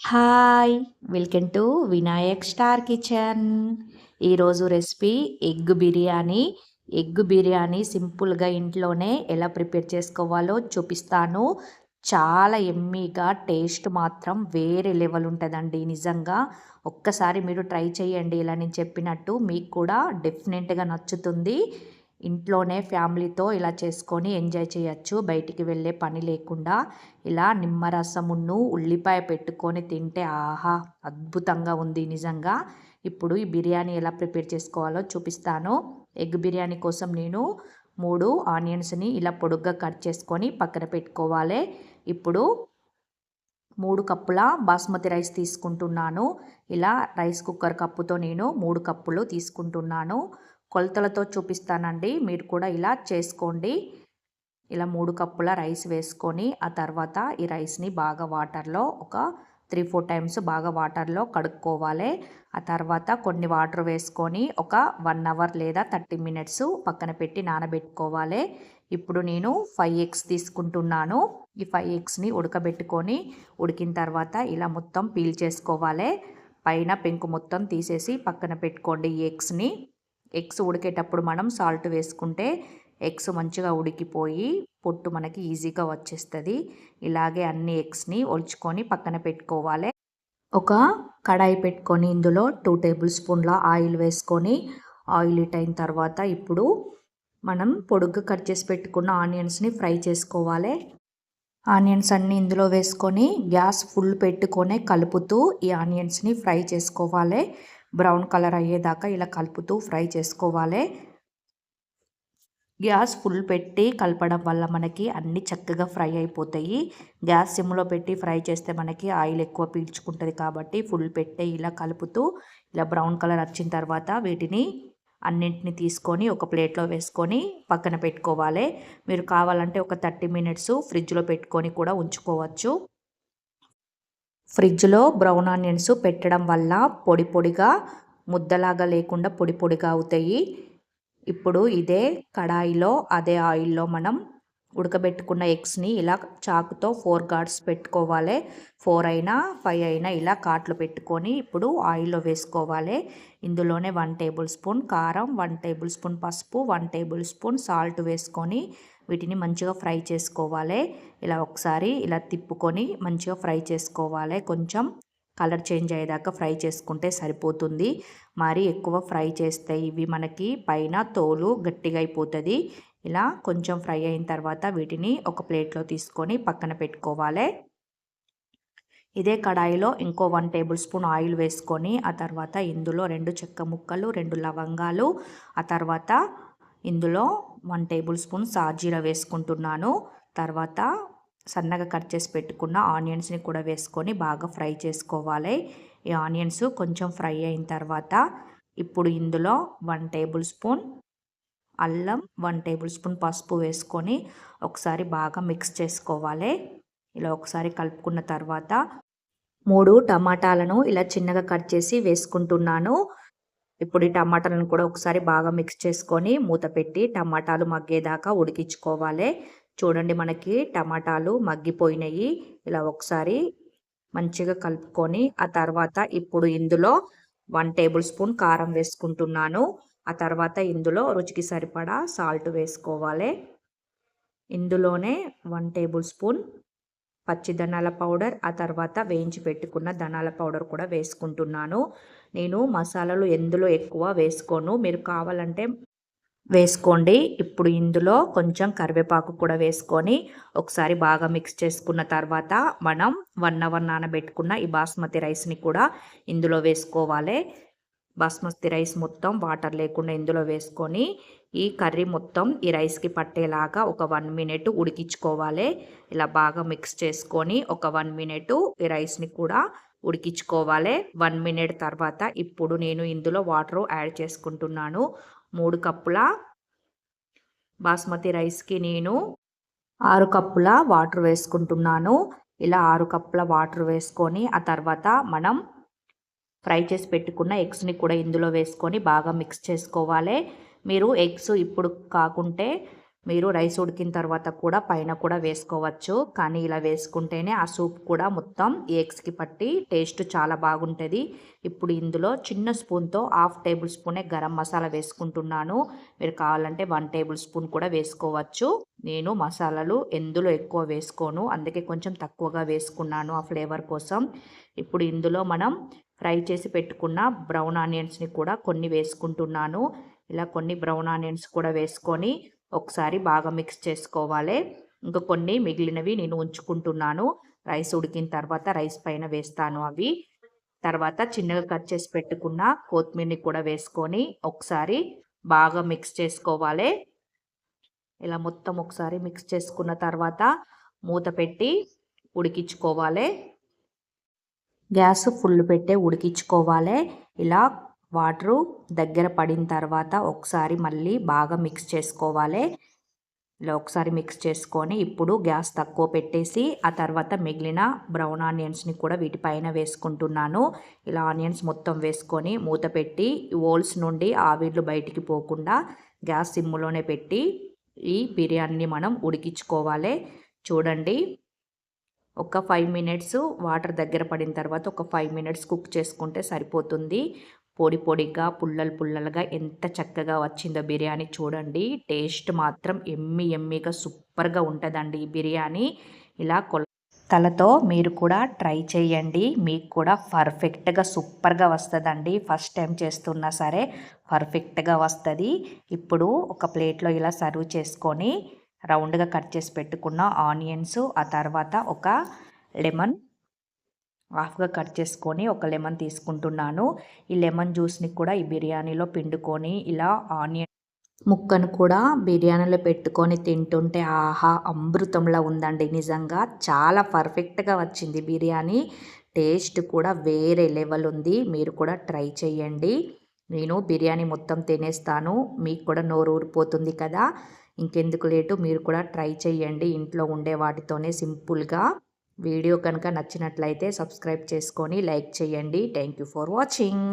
Hi welcome to Vinayak star kitchen. ఈరోజు recipe egg biryani. Egg biryani సింపుల్గా ఇంట్లోనే ఎలా ప్రిపేర్ చేసుకోవాలో చూపిస్తాను. చాలా ఎమ్మీగా టేస్ట్ మాత్రం వేరే లెవెల్ ఉంటుందండి నిజంగా. ఒక్కసారి మీరు ట్రై చేయండి ఇలా నేను చెప్పినట్టు మీకు కూడా డెఫినెట్గా నచ్చుతుంది. ఇంట్లోనే ఫ్యామిలీతో ఇలా చేసుకొని ఎంజాయ్ చేయొచ్చు. బయటికి వెళ్ళే పని లేకుండా ఇలా నిమ్మరసమును ఉల్లిపాయ పెట్టుకొని తింటే ఆహా అద్భుతంగా ఉంది నిజంగా. ఇప్పుడు ఈ బిర్యానీ ఎలా ప్రిపేర్ చేసుకోవాలో చూపిస్తాను. ఎగ్ బిర్యానీ కోసం నేను మూడు ఆనియన్స్ని ఇలా పొడుగ్గా కట్ చేసుకొని పక్కన పెట్టుకోవాలి. ఇప్పుడు మూడు కప్పుల బాస్మతి రైస్ తీసుకుంటున్నాను. ఇలా రైస్ కుక్కర్ కప్పుతో నేను మూడు కప్పులు తీసుకుంటున్నాను. కొలతలతో చూపిస్తానండి. మీరు కూడా ఇలా చేసుకోండి. ఇలా మూడు కప్పుల రైస్ వేసుకొని ఆ తర్వాత ఈ రైస్ని బాగా వాటర్లో ఒక త్రీ ఫోర్ టైమ్స్ బాగా వాటర్లో కడుక్కోవాలి. ఆ తర్వాత కొన్ని వాటర్ వేసుకొని ఒక వన్ అవర్ లేదా థర్టీ మినిట్స్ పక్కన పెట్టి నానబెట్టుకోవాలి. ఇప్పుడు నేను ఫైవ్ ఎగ్స్ తీసుకుంటున్నాను. ఈ ఫైవ్ ఎగ్స్ని ఉడకబెట్టుకొని ఉడికిన తర్వాత ఇలా మొత్తం పీల్ చేసుకోవాలి. పైన పెంకు మొత్తం తీసేసి పక్కన పెట్టుకోండి ఈ ఎగ్స్ని. ఎగ్స్ ఉడికేటప్పుడు మనం సాల్ట్ వేసుకుంటే ఎగ్స్ మంచిగా ఉడికిపోయి పొట్టు మనకి ఈజీగా వచ్చేస్తుంది. ఇలాగే అన్ని ఎగ్స్ని ఒలుచుకొని పక్కన పెట్టుకోవాలి. ఒక కడాయి పెట్టుకొని ఇందులో టూ టేబుల్ స్పూన్ల ఆయిల్ వేసుకొని ఆయిల్ ఇట్ అయిన తర్వాత ఇప్పుడు మనం పొడుగ్గా కట్ చేసి పెట్టుకున్న ఆనియన్స్ని ఫ్రై చేసుకోవాలి. ఆనియన్స్ అన్నీ ఇందులో వేసుకొని గ్యాస్ ఫుల్ పెట్టుకొని కలుపుతూ ఈ ఆనియన్స్ని ఫ్రై చేసుకోవాలి. బ్రౌన్ కలర్ అయ్యేదాకా ఇలా కలుపుతూ ఫ్రై చేసుకోవాలి. గ్యాస్ ఫుల్ పెట్టి కలపడం వల్ల మనకి అన్ని చక్కగా ఫ్రై అయిపోతాయి. గ్యాస్ సిమ్లో పెట్టి ఫ్రై చేస్తే మనకి ఆయిల్ ఎక్కువ పీల్చుకుంటుంది కాబట్టి ఫుల్ పెట్టి ఇలా కలుపుతూ ఇలా బ్రౌన్ కలర్ వచ్చిన తర్వాత వీటిని అన్నింటిని తీసుకొని ఒక ప్లేట్లో వేసుకొని పక్కన పెట్టుకోవాలి. మీరు కావాలంటే ఒక థర్టీ మినిట్స్ ఫ్రిడ్జ్లో పెట్టుకొని కూడా ఉంచుకోవచ్చు. ఫ్రిడ్జ్లో బ్రౌన్ ఆనియన్స్ పెట్టడం వల్ల పొడి పొడిగా ముద్దలాగా లేకుండా పొడి పొడిగా అవుతాయి. ఇప్పుడు ఇదే కడాయిలో అదే ఆయిల్లో మనం ఉడకబెట్టుకున్న ఎగ్స్ని ఇలా చాకుతో ఫోర్ గార్డ్స్ పెట్టుకోవాలి. ఫోర్ అయినా ఫైవ్ అయినా ఇలా కాట్లు పెట్టుకొని ఇప్పుడు ఆయిల్లో వేసుకోవాలి. ఇందులోనే వన్ టేబుల్ స్పూన్ కారం వన్ టేబుల్ స్పూన్ పసుపు వన్ టేబుల్ స్పూన్ సాల్ట్ వేసుకొని వీటిని మంచిగా ఫ్రై చేసుకోవాలి. ఇలా ఒకసారి ఇలా తిప్పుకొని మంచిగా ఫ్రై చేసుకోవాలి. కొంచెం కలర్ చేంజ్ అయ్యేదాకా ఫ్రై చేసుకుంటే సరిపోతుంది. మరి ఎక్కువ ఫ్రై చేస్తే ఇవి మనకి పైన తోలు గట్టిగా అయిపోతుంది. ఇలా కొంచెం ఫ్రై అయిన తర్వాత వీటిని ఒక ప్లేట్లో తీసుకొని పక్కన పెట్టుకోవాలి. ఇదే కడాయిలో ఇంకో వన్ టేబుల్ స్పూన్ ఆయిల్ వేసుకొని ఆ తర్వాత ఇందులో రెండు చెక్క ముక్కలు రెండు లవంగాలు ఆ తర్వాత ఇందులో వన్ టేబుల్ స్పూన్ సాజీర వేసుకుంటున్నాను. తర్వాత సన్నగా కట్ చేసి పెట్టుకున్న ఆనియన్స్ని కూడా వేసుకొని బాగా ఫ్రై చేసుకోవాలి. ఈ ఆనియన్స్ కొంచెం ఫ్రై అయిన తర్వాత ఇప్పుడు ఇందులో వన్ టేబుల్ స్పూన్ అల్లం వన్ టేబుల్ స్పూన్ పసుపు వేసుకొని ఒకసారి బాగా మిక్స్ చేసుకోవాలి. ఇలా ఒకసారి కలుపుకున్న తర్వాత మూడు టమాటాలను ఇలా చిన్నగా కట్ చేసి వేసుకుంటున్నాను. ఇప్పుడు ఈ టమాటాలను కూడా ఒకసారి బాగా మిక్స్ చేసుకొని మూత పెట్టి టమాటాలు మగ్గేదాకా ఉడికించుకోవాలి. చూడండి మనకి టమాటాలు మగ్గిపోయినాయి. ఇలా ఒకసారి మంచిగా కలుపుకొని ఆ తర్వాత ఇప్పుడు ఇందులో వన్ టేబుల్ స్పూన్ కారం వేసుకుంటున్నాను. ఆ తర్వాత ఇందులో రుచికి సరిపడా సాల్ట్ వేసుకోవాలి. ఇందులోనే వన్ టేబుల్ స్పూన్ పచ్చి ధనాల పౌడర్ ఆ తర్వాత వేయించి పెట్టుకున్న ధనాల పౌడర్ కూడా వేసుకుంటున్నాను. నేను మసాలాలు ఎందులో ఎక్కువ వేసుకోను? మీరు కావాలంటే వేసుకోండి. ఇప్పుడు ఇందులో కొంచెం కరివేపాకు కూడా వేసుకొని ఒకసారి బాగా మిక్స్ చేసుకున్న తర్వాత మనం వన్ అవర్ నానబెట్టుకున్న ఈ బాస్మతి రైస్ని కూడా ఇందులో వేసుకోవాలి. బాస్మతి రైస్ మొత్తం వాటర్ లేకుండా ఇందులో వేసుకొని ఈ కర్రీ మొత్తం ఈ రైస్కి పట్టేలాగా ఒక వన్ మినిట్ ఉడికించుకోవాలి. ఇలా బాగా మిక్స్ చేసుకొని ఒక వన్ మినిట్ ఈ రైస్ని కూడా ఉడికించుకోవాలి. వన్ మినిట్ తర్వాత ఇప్పుడు నేను ఇందులో వాటర్ యాడ్ చేసుకుంటున్నాను. మూడు కప్పుల బాస్మతి రైస్కి నేను ఆరు కప్పుల వాటర్ వేసుకుంటున్నాను. ఇలా ఆరు కప్పుల వాటర్ వేసుకొని ఆ తర్వాత మనం ఫ్రై చేసి పెట్టుకున్న ఎగ్స్ని కూడా ఇందులో వేసుకొని బాగా మిక్స్ చేసుకోవాలి. మీరు ఎగ్స్ ఇప్పుడు కాకుంటే మీరు రైస్ ఉడికిన తర్వాత కూడా పైన కూడా వేసుకోవచ్చు. కానీ ఇలా వేసుకుంటేనే ఆ సూప్ కూడా మొత్తం ఎగ్స్కి పట్టి టేస్ట్ చాలా బాగుంటుంది. ఇప్పుడు ఇందులో చిన్న స్పూన్తో హాఫ్ టేబుల్ స్పూనే గరం మసాలా వేసుకుంటున్నాను. మీరు కావాలంటే వన్ టేబుల్ స్పూన్ కూడా వేసుకోవచ్చు. నేను మసాలాలు ఎందులో ఎక్కువ వేసుకోను అందుకే కొంచెం తక్కువగా వేసుకున్నాను ఆ ఫ్లేవర్ కోసం. ఇప్పుడు ఇందులో మనం ఫ్రై చేసి పెట్టుకున్న బ్రౌన్ ఆనియన్స్ని కూడా కొన్ని వేసుకుంటున్నాను. ఇలా కొన్ని బ్రౌన్ ఆనియన్స్ కూడా వేసుకొని ఒకసారి బాగా మిక్స్ చేసుకోవాలి. ఇంకా కొన్ని మిగిలినవి నేను ఉంచుకుంటున్నాను. రైస్ ఉడికిన తర్వాత రైస్ పైన వేస్తాను అవి. తర్వాత చిన్నగా కట్ చేసి పెట్టుకున్న కొత్తిమీరని కూడా వేసుకొని ఒకసారి బాగా మిక్స్ చేసుకోవాలి. ఇలా మొత్తం ఒకసారి మిక్స్ చేసుకున్న తర్వాత మూత పెట్టి ఉడికించుకోవాలి. గ్యాస్ ఫుల్ పెట్టే ఉడికించుకోవాలి. ఇలా వాటరు దగ్గర పడిన తర్వాత ఒకసారి మళ్ళీ బాగా మిక్స్ చేసుకోవాలి. ఇలా ఒకసారి మిక్స్ చేసుకొని ఇప్పుడు గ్యాస్ తక్కువ పెట్టేసి ఆ తర్వాత మిగిలిన బ్రౌన్ ఆనియన్స్ని కూడా వీటిపైన వేసుకుంటున్నాను. ఇలా ఆనియన్స్ మొత్తం వేసుకొని మూత పెట్టి ఓల్స్ నుండి ఆవిర్లు బయటికి పోకుండా గ్యాస్ సిమ్ములోనే పెట్టి ఈ బిర్యానీని మనం ఉడికించుకోవాలి. చూడండి. ఒక ఫైవ్ మినిట్స్ వాటర్ దగ్గర పడిన తర్వాత ఒక ఫైవ్ మినిట్స్ కుక్ చేసుకుంటే సరిపోతుంది. పొడి పొడిగా పుల్లలు పుల్లలుగా ఎంత చక్కగా వచ్చిందో బిర్యానీ చూడండి. టేస్ట్ మాత్రం ఎమ్మి ఎమ్మిగా సూపర్గా ఉంటుందండి ఈ బిర్యానీ. ఇలా కొల తలతో మీరు కూడా ట్రై చేయండి. మీకు కూడా పర్ఫెక్ట్గా సూపర్గా వస్తుందండి. ఫస్ట్ టైం చేస్తున్నా సరే పర్ఫెక్ట్గా వస్తుంది. ఇప్పుడు ఒక ప్లేట్లో ఇలా సర్వ్ చేసుకొని రౌండ్గా కట్ చేసి పెట్టుకున్న ఆనియన్స్ ఆ తర్వాత ఒక లెమన్ హాఫ్గా కట్ చేసుకొని ఒక లెమన్ తీసుకుంటున్నాను. ఈ లెమన్ జ్యూస్ని కూడా ఈ బిర్యానీలో పిండుకొని ఇలా ఆనియన్ ముక్కను కూడా బిర్యానీలో పెట్టుకొని తింటుంటే ఆహా! అమృతంలా ఉందండి నిజంగా. చాలా పర్ఫెక్ట్గా వచ్చింది బిర్యానీ. టేస్ట్ కూడా వేరే లెవెల్ ఉంది. మీరు కూడా ట్రై చేయండి. నేను బిర్యానీ మొత్తం తినేస్తాను. మీకు కూడా నోరు ఊరిపోతుంది కదా. ఇంకెందుకు లేటు మీరు కూడా ట్రై చేయండి. ఇంట్లో ఉండే వాటితోనే సింపుల్గా. వీడియో కనుక నచ్చినట్లయితే సబ్స్క్రైబ్ చేసుకొని లైక్ చేయండి. Thank you for watching